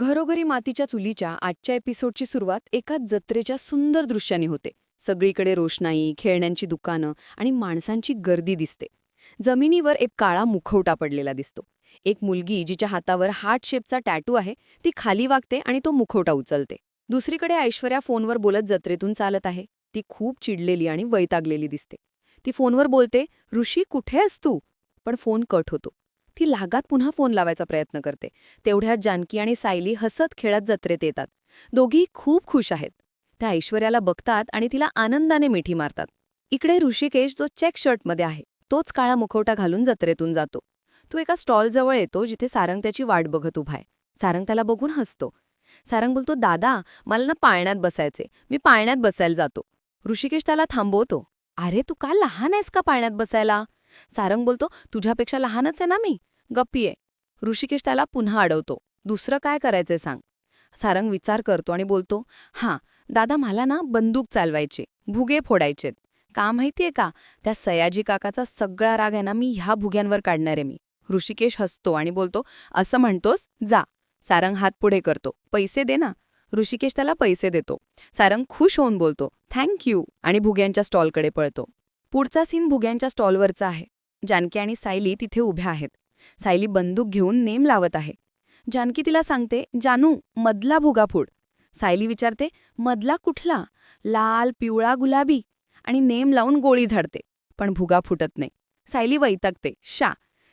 घरोघरी मातीच्या चुलीच्या आजच्या एपिसोडची सुरुवात एका जत्रेच्या सुंदर दृश्याने होते. सगळीकडे रोषणाई खेळण्यांची दुकानं आणि माणसांची गर्दी दिसते. जमिनीवर एक काळा मुखवटा पडलेला दिसतो. एक मुलगी जिच्या हातावर हार्ट शेपचा टॅटू आहे ती खाली वागते आणि तो मुखवटा उचलते. दुसरीकडे ऐश्वर्या फोनवर बोलत जत्रेतून चालत आहे. ती खूप चिडलेली आणि वैतागलेली दिसते. ती फोनवर बोलते ऋषी कुठे आहेस तू? पण फोन कट होतो. ती लागात पुन्हा फोन लावायचा प्रयत्न करते. तेवढ्यात जानकी आणि सायली हसत खेळत जत्रेत येतात. दोघी खूप खुश आहेत. त्या ऐश्वर्याला बघतात आणि तिला आनंदाने मिठी मारतात. इकडे ऋषिकेश जो चेक शर्टमध्ये आहे तोच काळा मुखवटा घालून जत्रेतून जातो. तो एका स्टॉलजवळ येतो जिथे सारंग त्याची वाट बघत उभाय सारंग त्याला बघून हसतो. सारंग बोलतो दादा मला ना पाळण्यात बसायचे मी पाळण्यात बसायला जातो. ऋषिकेश त्याला थांबवतो अरे तू का लहान आहेस का पाळण्यात बसायला? सारंग बोलतो तुझ्यापेक्षा लहानच आहे ना मी. गप्पी आहे. ऋषिकेश त्याला पुन्हा अडवतो. दुसरं काय करायचंय सांग. सारंग विचार करतो आणि बोलतो हां दादा मला ना बंदूक चालवायची भुगे फोडायचेत. का माहितीये का? त्या सयाजी काकाचा सगळा राग आहे ना मी ह्या भुग्यांवर काढणार आहे मी. ऋषिकेश हसतो आणि बोलतो असं म्हणतोस? जा. सारंग हात पुढे करतो पैसे दे ना. ऋषिकेश त्याला पैसे देतो. सारंग खुश होऊन बोलतो थँक यू. आणि भुग्यांच्या स्टॉलकडे पळतो. पुढचा सीन भुग्यांच्या स्टॉलवरचा आहे. जानकी आणि सायली तिथे उभ्या आहेत. सायली बंदूक घेऊन नेम लावत आहे. जानकी तिला सांगते जानू मधला भुगा फूड सायली विचारते मधला कुठला? लाल पिवळा गुलाबी. आणि नेम लावून गोळी झाडते पण भुगा फुटत नाही. सायली वैतागते शा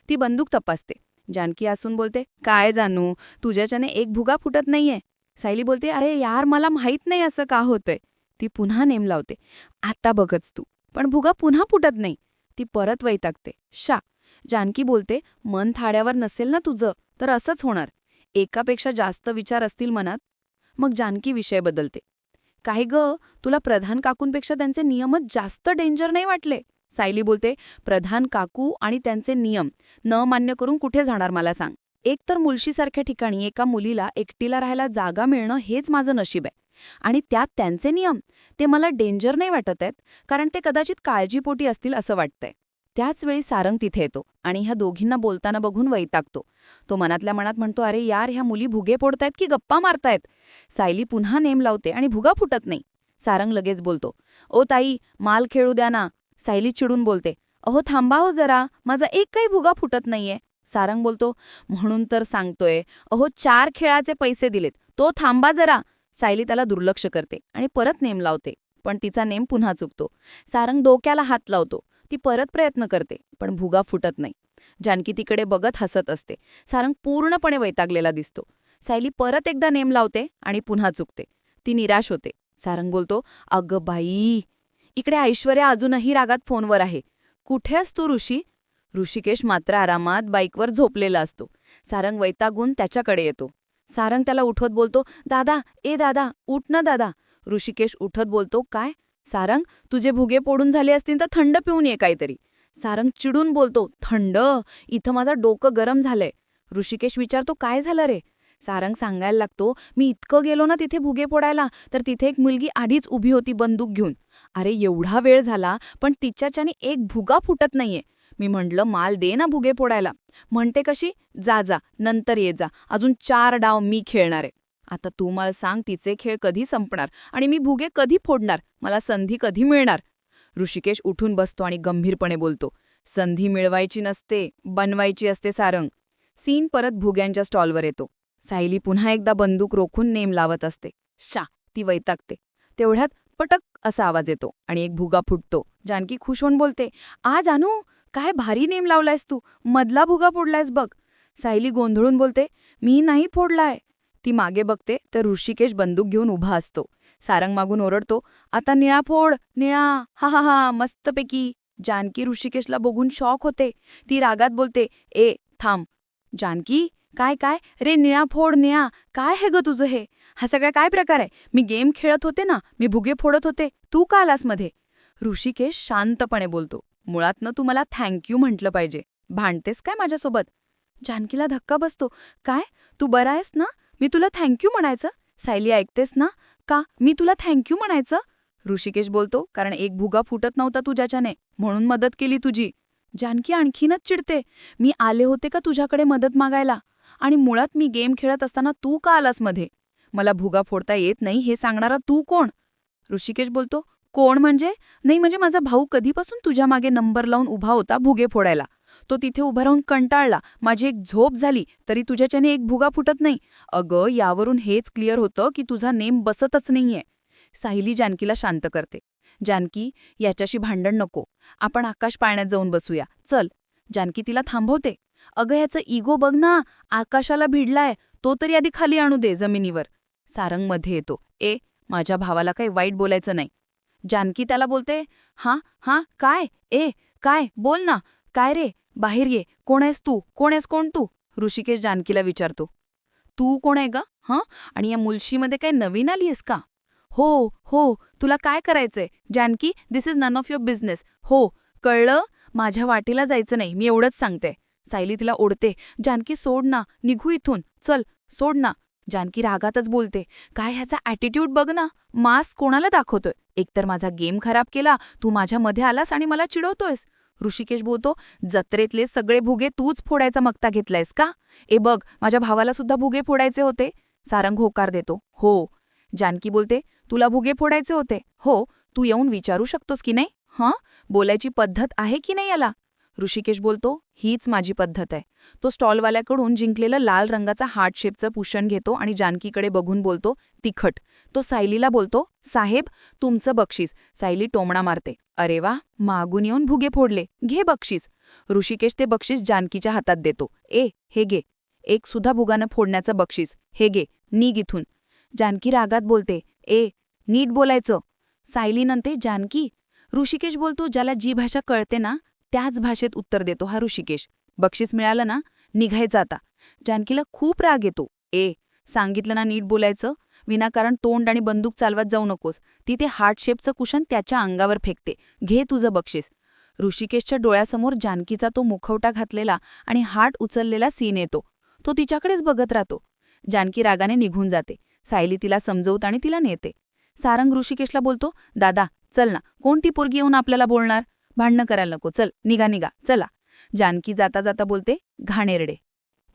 ती बंदूक तपासते. जानकी असून बोलते काय जानू तुझ्याच्याने एक भुगा फुटत नाहीये. सायली बोलते अरे यार मला माहीत नाही असं का होतंय. ती पुन्हा नेम लावते आता बघच तू. पण भुगा पुन्हा फुटत नाही. ती परत वैतागते शा जानकी बोलते मन थाड्यावर नसेल ना तुझं तर असंच होणार. एकापेक्षा जास्त विचार असतील मनात. मग जानकी विषय बदलते. काय ग तुला प्रधान काकूंपेक्षा त्यांचे नियमच जास्त डेंजर नाही वाटले? सायली बोलते प्रधान काकू आणि त्यांचे नियम न मान्य करून कुठे जाणार मला सांग. एक तर मुलशीसारख्या ठिकाणी एका मुलीला एकटीला राहायला जागा मिळणं हेच माझं नशीब आहे. आणि त्यात त्यांचे नियम ते मला डेंजर नाही वाटत आहेत कारण ते कदाचित काळजीपोटी असतील असं वाटतंय. त्याचवेळी सारंग तिथे येतो आणि ह्या दोघींना बोलताना बघून वैतागतो. तो मनातल्या मनात म्हणतो अरे यार ह्या मुली भुगे फोडतायत की गप्पा मारतायत? सायली पुन्हा नेम लावते आणि भुगा फुटत नाही. सारंग लगेच बोलतो ओ ताई माल खेळू द्या ना. सायली चिडून बोलते अहो थांबा हो जरा माझा एक काही भुगा फुटत नाहीये. सारंग बोलतो म्हणून तर सांगतोय अहो चार खेळाचे पैसे दिलेत तो थांबा जरा. सायली त्याला दुर्लक्ष करते आणि परत नेम लावते पण तिचा नेम पुन्हा चुकतो. सारंग डोक्याला हात लावतो ती परत प्रयत्न करते पण भुगा फुटत नाही. जानकी तिकडे बघत हसत असते. सारंग पूर्णपणे वैतागलेला दिसतो. सायली परत एकदा नेम लावते आणि पुन्हा चुकते. ती निराश होते. सारंग बोलतो अगं बाई इकडे ऐश्वर्या अजूनही रागात फोनवर आहे. कुठे असतो ऋषी? ऋषिकेश मात्र आरामात बाईकवर झोपलेला असतो. सारंग वैतागून त्याच्याकडे येतो. सारंग त्याला उठवत बोलतो दादा ए दादा उठ ना दादा. ऋषिकेश उठत बोलतो काय? सारंग तुझे भुगे पोडून झाले असतील तर थंड पिऊन ये काहीतरी. सारंग चिडून बोलतो थंड? इथं माझं डोकं गरम झालंय. ऋषिकेश विचारतो काय झालं रे? सारंग सांगायला लागतो मी इतकं गेलो ना तिथे भुगे पोडायला तर तिथे एक मुलगी आधीच उभी होती बंदूक घेऊन. अरे एवढा वेळ झाला पण तिच्याच्याने एक भुगा फुटत नाहीये. मी म्हटलं माल दे ना भुगे पोडायला म्हणते कशी? जा जा नंतर ये जा. अजून चार डाव मी खेळणार आहे. आता तू मला सांग तिचे खेळ कधी संपणार आणि मी भुगे कधी फोडणार? मला संधी कधी मिळणार? ऋषिकेश उठून बसतो आणि गंभीरपणे बोलतो संधी मिळवायची नसते बनवायची असते सारंग. सीन परत भुग्यांच्या स्टॉलवर येतो. सायली पुन्हा एकदा बंदूक रोखून नेम लावत असते. शा ती वैतागते. तेवढ्यात पटक असा आवाज येतो आणि एक भुगा फुटतो. जानकी खुश होऊन बोलते आज अनु काय भारी नेम लावलायस तू. मधला भुगा फोडलायस बघ. सायली गोंधळून बोलते मी नाही फोडलाय. ती मागे बघते तर ऋषिकेश बंदूक घेऊन उभा असतो. सारंग मागून ओरडतो आता निळा फोड निळा हा हा हा मस्तपैकी. जानकी ऋषिकेशला बघून शॉक होते. ती रागात बोलते ए थांब जानकी काय काय? रे निळा फोड निळा काय हे ग तुझं हे? हा सगळा काय प्रकार आहे? मी गेम खेळत होते ना मी भुगे फोडत होते तू का आलासमध्ये? ऋषिकेश शांतपणे बोलतो मुळातनं तू मला थँक्यू म्हटलं पाहिजे. भांडतेस काय माझ्यासोबत? जानकीला धक्का बसतो काय? तू बरा आहेस ना? मी तुला थँक्यू म्हणायचं? सायली ऐकतेस ना? का मी तुला थँक्यू म्हणायचं? ऋषिकेश बोलतो कारण एक भुगा फुटत नव्हता तुझ्याच्याने. म्हणून मदत केली तुझी. जानकी आणखीनच चिडते. मी आले होते का तुझ्याकडे मदत मागायला? आणि मुळात मी गेम खेळत असताना तू का आलासमध्ये? मला भुगा फोडता येत नाही हे सांगणारा तू कोण? ऋषिकेश बोलतो कोण म्हणजे? नाही म्हणजे माझा भाऊ कधीपासून तुझ्या मागे नंबर लावून उभा होता भुगे फोडायला. तो तिथे उभा राहून कंटाळला. माझी एक झोप झाली तरी तुझ्याच्याने एक भुगा फुटत नाही. अगं यावरून हेच क्लिअर होतं की तुझा नेम बसतच नाहीये. साहिली जानकीला शांत करते. जानकी याच्याशी भांडण नको. आपण आकाश पाळण्यात जाऊन बसूया. चल. जानकी तिला थांबवते. अगं ह्याचं इगो बघ ना. आकाशाला भिडलाय. तो तरी आधी खाली आणू दे जमिनीवर. सारंगमध्ये येतो. ए माझ्या भावाला काही वाईट बोलायचं नाही. जानकी त्याला बोलते हां हां काय? ए काय? बोल ना. काय रे? बाहेर ये. कोण आहेस तू? कोण आहेस कोण तू? ऋषिकेश जानकीला विचारतो. तू कोण आहे ग? हं? आणि या मुलशीमध्ये काय नवीन आलीयस का? हो हो. तुला काय करायचंय? Janaki this is none of your business हो. कळलं? माझ्या वाटेला जायचं नाही. मी एवढंच सांगते. सायली तिला ओढते. जानकी सोड ना. निघू इथून. चल सोड ना. जानकी रागातच बोलते. काय ह्याचा ॲटिट्यूड बघ ना. मास्क कोणाला दाखवतोय? एकतर माझा गेम खराब केला. तू माझ्यामध्ये आलास आणि मला चिडवतोयस. ऋषिकेश बोलतो जत्रेतले सगळे भुगे तूच फोडायचा मक्ता घेतलायस का? ए बघ माझ्या भावाला सुद्धा भुगे फोडायचे होते. सारंग होकार देतो. हो. जानकी बोलते तुला भुगे फोडायचे होते. हो तू येऊन विचारू शकतोस की नाही? हं? बोलायची पद्धत आहे की नाही याला? ऋषिकेश बोलतो हीच माझी पद्धत आहे. तो स्टॉलवाल्याकडून जिंकलेलं लाल रंगाचा हार्ट शेपचं पुषण घेतो आणि जानकीकडे बघून बोलतो तिखट. तो सायलीला बोलतो साहेब तुमचं बक्षीस. सायली टोमणा मारते अरे वा मागून येऊन भुगे फोडले. घे बक्षीस. ऋषिकेश ते बक्षीस जानकीच्या हातात देतो ए हे घे. एक सुद्धा भुगानं फोडण्याचं बक्षीस. हे घे निघ इथून. जानकी रागात बोलते ए नीट बोलायचं. सायलीनंते जानकी. ऋषिकेश बोलतो ज्याला जी भाषा कळते ना त्याच भाषेत उत्तर देतो हा ऋषिकेश. बक्षीस मिळालं ना निघायचं आता. जानकीला खूप राग येतो. ए सांगितलं ना नीट बोलायचं? विनाकारण तोंड आणि बंदूक चालवत जाऊ नकोस. ती ते हार्ट शेपचं कुशन त्याच्या अंगावर फेकते. घे तुझं बक्षीस. ऋषिकेशच्या डोळ्यासमोर जानकीचा तो मुखवटा घातलेला आणि हार्ट उचललेला सीन येतो. तो तिच्याकडेच बघत राहतो. जानकी रागाने निघून जाते. सायली तिला समजवत आणि तिला नेते. सारंग ऋषिकेशला बोलतो दादा चल ना. कोणती पोरगी येऊन आपल्याला बोलणार? भांडणं करायला नको. चल निघा निघा. चला. जानकी जाता जाता बोलते घाणेरडे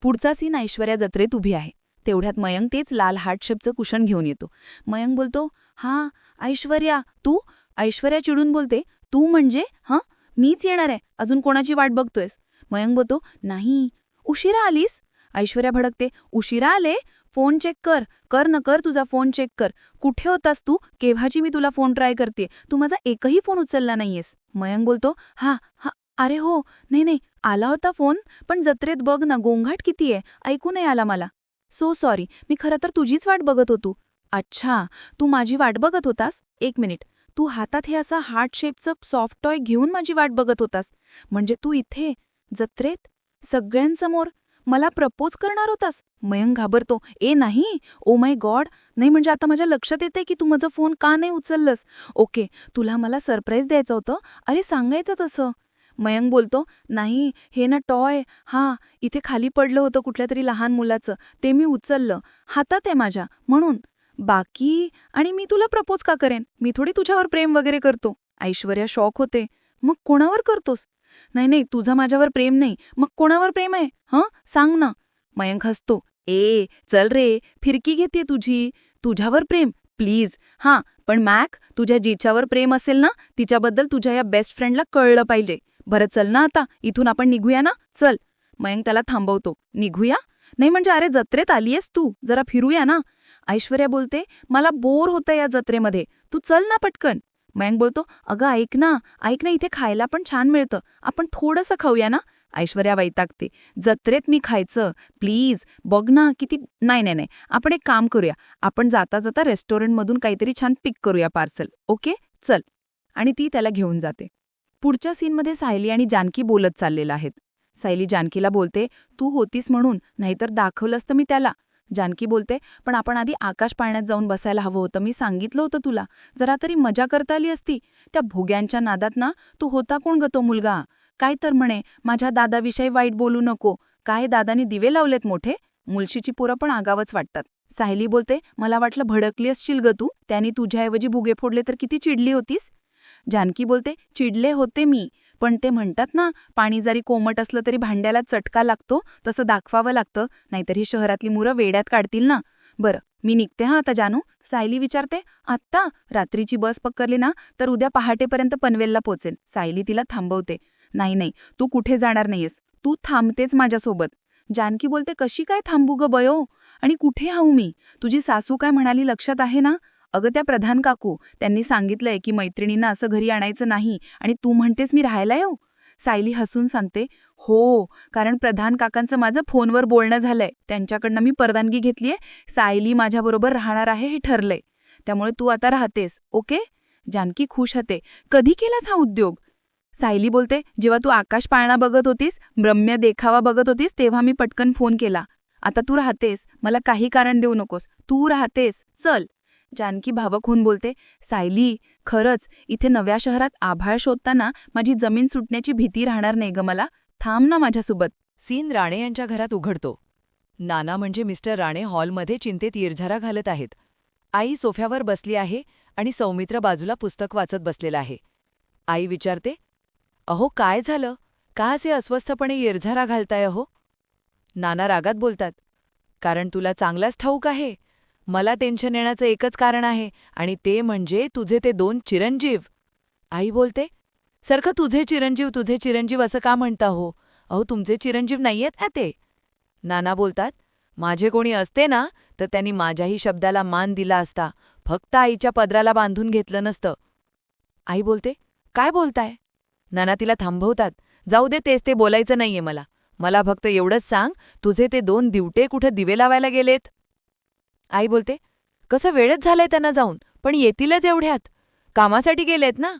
पुढचा सीन ऐश्वर्या जत्रेत उभी आहे. तेवढ्यात मयंक तेच लाल हार्टशेपचं कुशन घेऊन येतो. मयंक बोलतो हा ऐश्वर्या तू? ऐश्वर्या चिडून बोलते तू म्हणजे? हां? मीच येणार आहे. अजून कोणाची वाट बघतोयस? मयंक बोलतो नाही. उशिरा आलीस? ऐश्वर्या भडकते उशिरा आले? फोन चेक कर. कर न कर तुझा फोन चेक कर. कुठे होतास तू? केव्हाची मी तुला फोन ट्राय करते? तू माझा एकही फोन उचलला नाहीयेस. मयंक बोलतो हा हा अरे हो. नाही नाही आला होता फोन पण जत्रेत बघ ना गोंघाट किती आहे. ऐकू नाही आला मला. सो सॉरी मी खरं तर तुझीच वाट बघत होतो. अच्छा. तू माझी वाट बघत होतास? एक मिनिट. तू हातात हे असं हार्ट शेपचं सॉफ्ट टॉय घेऊन माझी वाट बघत होतास. म्हणजे तू इथे? जत्रेत? सगळ्यांसमोर? मला प्रपोज करणार होतास. मयंक घाबरतो. ए नाही. Oh my god. नाही म्हणजे आता माझ्या लक्षात येते की तू माझा फोन का नाही उचललंस? ओके तुला मला सरप्राईज द्यायचं होतं? अरे सांगायचं तसं. मयंक बोलतो नाही हे ना टॉय. हा इथे खाली पडलं होतं कुठल्या तरी लहान मुलाचं. ते मी उचललं. हातात आहे माझ्या. म्हणून. बाकी? आणि मी तुला प्रपोज का करेन? मी थोडी तुझ्यावर प्रेम वगैरे करतो. ऐश्वर्या शॉक होते. मग कोणावर करतोस? नाही नाही तुझं माझ्यावर प्रेम नाही. मग कोणावर प्रेम आहे? हं? सांग ना. मयंक हसतो. ए चल रे फिरकी घेते तुझी. तुझ्यावर प्रेम. प्लीज. हां पण मॅक तुझ्या जिच्यावर प्रेम असेल ना तिच्याबद्दल तुझ्या या बेस्ट फ्रेंडला कळलं पाहिजे. बरं चल ना आता. इथून आपण निघूया ना? चल. मयंक त्याला थांबवतो. निघूया? नाही म्हणजे अरे जत्रेत आलीयस तू. जरा फिरूया ना? ऐश्वर्या बोलते मला बोर होतं या जत्रेमध्ये. तू चल ना पटकन. मयंक बोलतो अगं ऐक ना ऐक ना इथे खायला पण छान मिळतं. आपण थोडंसं खाऊया ना? ऐश्वर्या वैतागते. जत्रेत मी खायचं. प्लीज बघ ना किती नाही नाही नाही. आपण एक काम करूया. आपण जाता जाता रेस्टॉरंटमधून काहीतरी छान पिक करूया पार्सल. ओके? चल. आणि ती त्याला घेऊन जाते. पुढच्या सीनमध्ये सायली आणि जानकी बोलत चाललेलं आहेत. सायली जानकीला बोलते तू होतीस म्हणून नाहीतर दाखवलंस तर मी त्याला. जानकी बोलते पण आपण आधी आकाश पाळण्यात जाऊन बसायला हवं होतं. मी सांगितलं होतं तुला. जरा तरी मजा करता आली असती. त्या भोग्यांच्या नादात ना तू होता कोण ग तो मुलगा? काय तर म्हणे माझ्या दादाविषयी वाईट बोलू नको. काय दादानी दिवे लावलेत मोठे? मुलशीची पोरं पण आगावच वाटतात. सायली बोलते मला वाटलं भडकली असशील ग तू. त्यांनी तुझ्याऐवजी भुगे फोडले तर किती चिडली होतीस? जानकी बोलते चिडले होते मी. पण ते म्हणतात ना पाणी जरी कोमट असलं तरी भांड्याला चटका लागतो तसं दाखवावं लागतं. नाहीतर ही शहरातली मुलं वेड्यात काढतील ना. बरं मी निघते हा आता जानू. सायली विचारते आत्ता? रात्रीची बस पकडली ना तर उद्या पहाटेपर्यंत पनवेलला पोचेन सायली तिला थांबवते नाही नाही तू कुठे जाणार नाहीयेस. तू थांबतेच माझ्यासोबत. जानकी बोलते कशी काय थांबू ग बयो? आणि कुठे हाऊ मी? तुझी सासू काय म्हणाली लक्षात आहे ना? अगं त्या प्रधान काकू त्यांनी सांगितलंय की मैत्रिणींना असं घरी आणायचं नाही आणि तू म्हणतेस मी राहायला येऊ? सायली हसून सांगते हो कारण प्रधान काकांचं माझं फोनवर बोलणं झालंय. त्यांच्याकडनं मी परवानगी घेतलीये. सायली माझ्याबरोबर राहणार आहे हे ठरलंय. त्यामुळे तू आता राहतेस ओके जानकी खुश होते. कधी केलास हा उद्योग सायली बोलते जेव्हा तू आकाश पाळणा बघत होतीस ब्रम्य देखावा बघत होतीस तेव्हा मी पटकन फोन केला. आता तू राहतेस. मला काही कारण देऊ नकोस. तू राहतेस. चल. जानकी भावक होऊन बोलते सायली खरंच इथे नव्या शहरात आभाळ शोधताना माझी जमीन सुटण्याची भीती राहणार नाही ग मला. थांब ना माझ्यासोबत. सीन राणे यांच्या घरात उघडतो. नाना म्हणजे मिस्टर राणे हॉलमध्ये चिंतेत इरझारा घालत आहेत. आई सोफ्यावर बसली आहे आणि सौमित्र बाजूला पुस्तक वाचत बसलेला आहे. आई विचारते अहो काय झालं? का असे अस्वस्थपणे इरझारा घालताय अहो? नाना रागात बोलतात कारण तुला चांगलाच ठाऊक आहे. मला टेन्शन येण्याचं एकच कारण आहे आणि ते म्हणजे तुझे ते दोन चिरंजीव. आई बोलते सारखं तुझे चिरंजीव तुझे चिरंजीव असं का म्हणता हो? अहो तुमचे चिरंजीव नाहीयेत ना ते? नाना बोलतात माझे कोणी असते ना तर त्यांनी माझ्याही शब्दाला मान दिला असता. फक्त आईच्या पदराला बांधून घेतलं नसतं. आई बोलते काय बोलताय? नाना तिला थांबवतात जाऊ दे तेच ते बोलायचं नाहीये मला. मला फक्त एवढंच सांग तुझे ते दोन दिवटे कुठं दिवे लावायला गेलेत? आई बोलते कसं वेळच झालंय त्यांना जाऊन पण येतीलच एवढ्यात. कामासाठी गेलेत ना.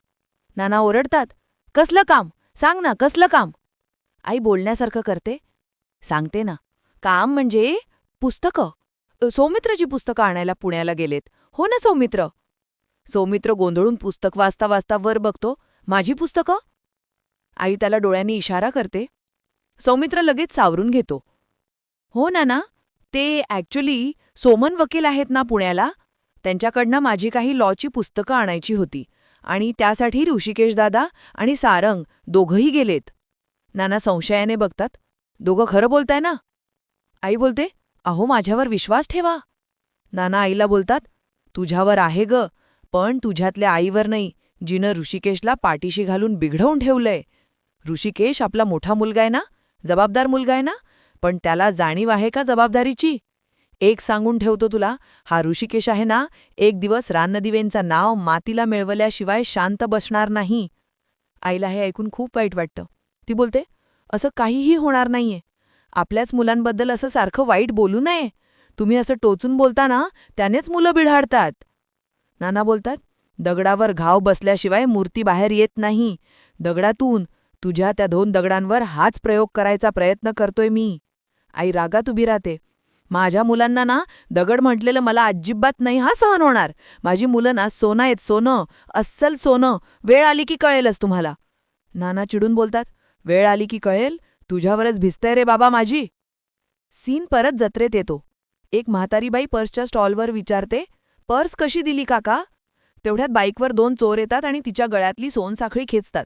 नाना ओरडतात कसलं काम? सांग ना कसलं काम? आई बोलण्यासारखं करते सांगते ना. काम म्हणजे पुस्तकं. सौमित्रची पुस्तकं आणायला पुण्याला गेलेत. हो ना सौमित्र? सौमित्र गोंधळून पुस्तक वाचता वाचता वर बघतो माझी पुस्तकं? आई त्याला डोळ्यांनी इशारा करते सौमित्र लगेच सावरून घेतो. हो नाना. ना ते ॲक्च्युली सोमन वकील आहेत ना पुण्याला? त्यांच्याकडनं माझी काही लॉची पुस्तकं आणायची होती. आणि त्यासाठी ऋषिकेश दादा आणि सारंग दोघंही गेलेत. नाना संशयाने बघतात. दोघं खरं बोलताय ना? आई बोलते अहो माझ्यावर विश्वास ठेवा. नाना आईला बोलतात तुझ्यावर आहे ग पण तुझ्यातल्या आईवर नाही. जिनं ऋषिकेशला पाठीशी घालून बिघडवून ठेवलंय. ऋषिकेश आपला मोठा मुलगा आहे ना? जबाबदार मुलगा आहे ना? पण त्याला जाणीव आहे का जबाबदारीची? एक सांगून ठेवतो तुला हा ऋषिकेश आहे ना एक दिवस रानदिवेंचं नाव मातीला मिळवल्याशिवाय शांत बसणार नाही. आईला हे ऐकून खूप वाईट वाटतं. ती बोलते असं काहीही होणार नाहीये. आपल्याच मुलांबद्दल असं सारखं वाईट बोलू नये. तुम्ही असं टोचून बोलता ना त्यानेच मुलं बिढाडतात नाना बोलतात दगडावर घाव बसल्याशिवाय मूर्ती बाहेर येत नाही. दगडातून तुझ्या त्या दोन दगडांवर हाच प्रयोग करायचा प्रयत्न करतोय मी. आई रागात उभी राहते. माझ्या मुलांना ना दगड म्हटलेलं मला अजिबात नाही हा सहन होणार. माझी मुलं ना सोनं आहेत सोनं. अस्सल सोनं. वेळ आली की कळेलच तुम्हाला. नाना चिडून बोलतात वेळ आली की कळेल? तुझ्यावरच भिजतंय रे बाबा माझी. सीन परत जत्रेत येतो. एक म्हातारी बाई पर्सच्या स्टॉलवर विचारते पर्स कशी दिली काका? तेवढ्यात बाईकवर दोन चोर येतात आणि तिच्या गळ्यातली सोनसाखळी खेचतात.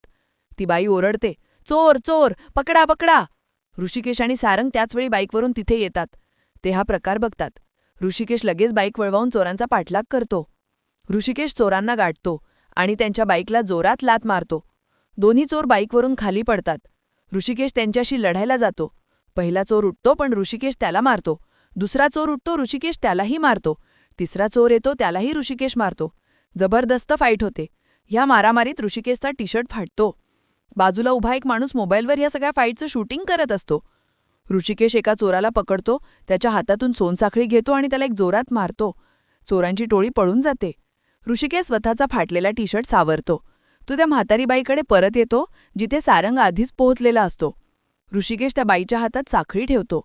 ती बाई ओरडते चोर चोर पकडा पकडा. ऋषिकेश आणि सारंग त्याचवेळी बाईकवरून तिथे येतात. ते हा प्रकार बघतात. ऋषिकेश लगेच बाईक वळवावून चोरांचा पाठलाग करतो. ऋषिकेश चोरांना गाठतो आणि त्यांच्या बाईकला जोरात लात मारतो. दोन्ही चोर बाईकवरून खाली पडतात. ऋषिकेश त्यांच्याशी लढायला जातो. पहिला चोर उठतो पण ऋषिकेश त्याला मारतो. दुसरा चोर उठतो ऋषिकेश त्यालाही मारतो. तिसरा चोर येतो त्यालाही ऋषिकेश मारतो. जबरदस्त फाईट होते. ह्या मारामारीत ऋषिकेशचा टी शर्ट फाटतो. बाजूला उभा एक माणूस मोबाईलवर या सगळ्या फाईटचं शूटिंग करत असतो. ऋषिकेश एका चोराला पकडतो त्याच्या हातातून सोनसाखळी घेतो आणि त्याला एक जोरात मारतो. चोरांची टोळी पळून जाते. ऋषिकेश स्वतःचा फाटलेला टी शर्ट सावरतो. तो त्या म्हातारी बाईकडे परत येतो जिथे सारंग आधीच पोहोचलेला असतो. ऋषिकेश त्या बाईच्या हातात साखळी ठेवतो.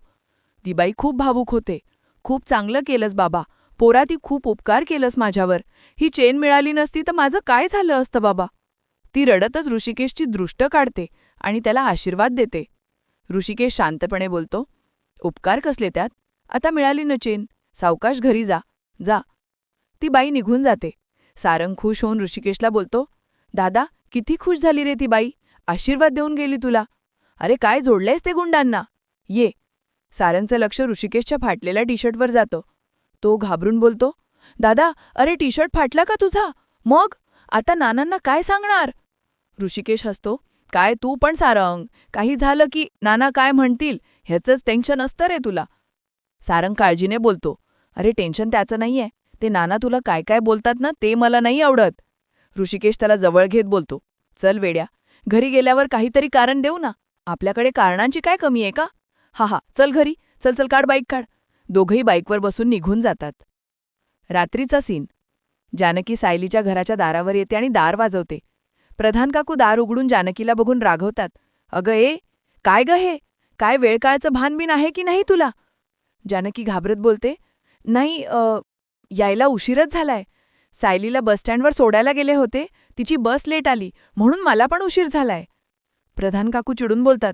ती बाई खूप भावूक होते. खूप चांगलं केलंस बाबा. पोरा ती खूप उपकार केलंस माझ्यावर. ही चेन मिळाली नसती तर माझं काय झालं असतं बाबा? ती रडतच ऋषिकेशची दृष्ट काढते आणि त्याला आशीर्वाद देते. ऋषिकेश शांतपणे बोलतो उपकार कसले त्यात? आता मिळाली न चेन. सावकाश घरी जा. जा. ती बाई निघून जाते. सारंग खुश होऊन ऋषिकेशला बोलतो दादा किती खुश झाली रे ती बाई. आशीर्वाद देऊन गेली तुला. अरे काय जोडलंयस ते गुंडांना? ये. सारंगचं लक्ष ऋषिकेशच्या फाटलेल्या टी शर्टवर जातं. तो घाबरून बोलतो दादा अरे टी शर्ट फाटला का तुझा? मग? आता नानांना काय सांगणार? ऋषिकेश हसतो काय तू पण सारंग. काही झालं की नाना काय म्हणतील ह्याचंच टेन्शन असतं रे तुला. सारंग काळजीने बोलतो. अरे टेन्शन त्याचं नाहीये. ते नाना तुला काय काय बोलतात ना ते मला नाही आवडत. ऋषिकेश त्याला जवळ घेत बोलतो. चल वेड्या घरी गेल्यावर काहीतरी कारण देऊ ना. आपल्याकडे कारणांची काय कमी आहे का? हा हा चल घरी. चल चल काढ बाईक काढ. दोघंही बाईकवर बसून निघून जातात. रात्रीचा सीन जानकी सायलीच्या घराच्या दारावर येते आणि दार वाजवते. प्रधान काकू दार उघडून जानकीला बघून रागवतात अगं ए काय ग हे? काय वेळकाळचं भानबीन आहे की नाही तुला? जानकी घाबरत बोलते. नाही यायला उशीरच झालाय. सायलीला बसस्टँडवर सोडायला गेले होते. तिची बस लेट आली म्हणून मला पण उशीर झालाय. प्रधान काकू चिडून बोलतात.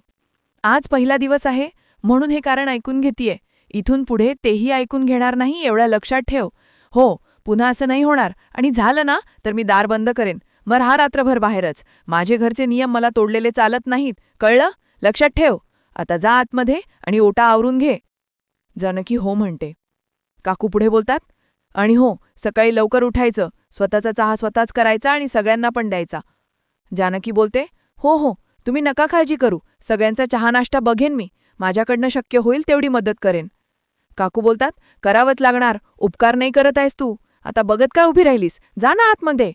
आज पहिला दिवस आहे म्हणून हे कारण ऐकून घेतीये. इथून पुढे तेही ऐकून घेणार नाही एवढ्या लक्षात ठेव. हो पुन्हा असं नाही होणार. आणि झालं ना तर मी दार बंद करेन. मग हा रात्रभर बाहेरच. माझे घरचे नियम मला तोडलेले चालत नाहीत. कळलं? लक्षात ठेव. आता जा आतमध्ये आणि ओटा आवरून घे. जानकी हो म्हणते. काकू पुढे बोलतात. आणि हो सकाळी लवकर उठायचं. स्वतःचा चहा स्वतःच करायचा आणि सगळ्यांना पण द्यायचा. जानकी बोलते. हो हो तुम्ही नका काळजी करू. सगळ्यांचा चहा नाश्ता बघेन मी. माझ्याकडनं शक्य होईल तेवढी मदत करेन. काकू बोलतात. करावंच लागणार. उपकार नाही करत आहेस तू. आता बघत काय उभी राहिलीस? जा ना आतमध्ये.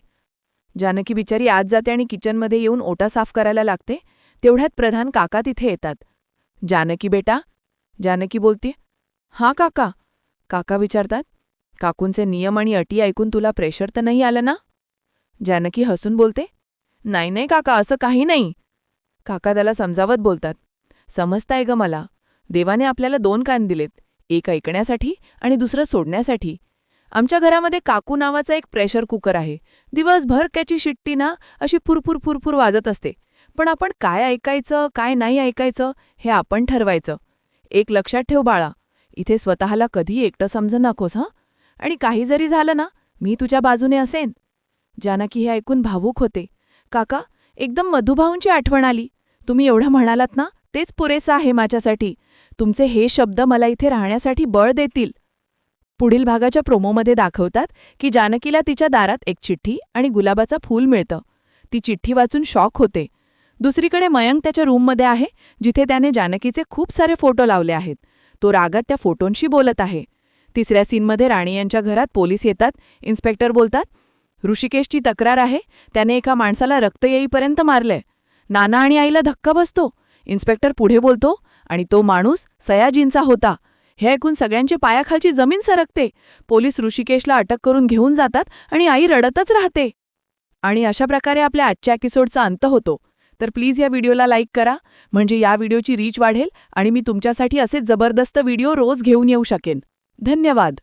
जानकी बिचारी आत जाते आणि किचनमध्ये येऊन ओटा साफ करायला लागते तेवढ्यात प्रधान काका तिथे येतात. जानकी बेटा? जानकी बोलते हां काका. काका विचारतात काकूंचे नियम आणि अटी ऐकून तुला प्रेशर तर नाही आलं ना? जानकी हसून बोलते नाही नाही काका असं काही नाही. काका त्याला समजावत बोलतात समजताय ग मला. देवाने आपल्याला दोन कान दिलेत एक ऐकण्यासाठी आणि दुसरं सोडण्यासाठी. आमच्या घरामध्ये काकू नावाचा एक प्रेशर कुकर आहे. दिवसभर त्याची शिट्टी ना अशी फुरफुर फुरफुर वाजत असते. पण आपण काय ऐकायचं काय नाही ऐकायचं हे आपण ठरवायचं. एक लक्षात ठेव बाळा. इथे स्वतःला कधी एकटं समज नकोस हं? आणि काही जरी झालं ना मी तुझ्या बाजूने असेन. जानकी हे ऐकून भावूक होते. काका एकदम मधुभाऊंची आठवण आली. तुम्ही एवढं म्हणालात ना तेच पुरेसं आहे माझ्यासाठी. तुमचे हे शब्द मला इथे राहण्यासाठी बळ देतील. पुढील भागाच्या प्रोमोमध्ये दाखवतात की जानकीला तिच्या दारात एक चिठ्ठी आणि गुलाबाचं फूल मिळतं. ती चिठ्ठी वाचून शॉक होते. दुसरीकडे मयंक त्याच्या रूममध्ये आहे जिथे त्याने जानकीचे खूप सारे फोटो लावले आहेत. तो रागात त्या फोटोंशी बोलत आहे. तिसऱ्या सीनमध्ये राणी यांच्या घरात पोलीस येतात. इन्स्पेक्टर बोलतात ऋषिकेशची तक्रार आहे. त्याने एका माणसाला रक्त येईपर्यंत मारलंय. नाना आणि आईला धक्का बसतो. इन्स्पेक्टर पुढे बोलतो आणि तो माणूस सयाजींचा होता. हे ऐकून सगळ्यांची पायाखालची जमीन सरकते. पोलीस ऋषिकेशला अटक करून घेऊन जातात आणि आई रडतच राहते. आणि अशा प्रकारे आपल्या आजच्या एपिसोडचा अंत होतो. तर प्लीज या व्हिडिओला लाईक करा. म्हणजे या व्हिडिओची रीच वाढेल आणि मी तुमच्यासाठी असे जबरदस्त व्हिडिओ रोज घेऊन येऊ शकेन. धन्यवाद.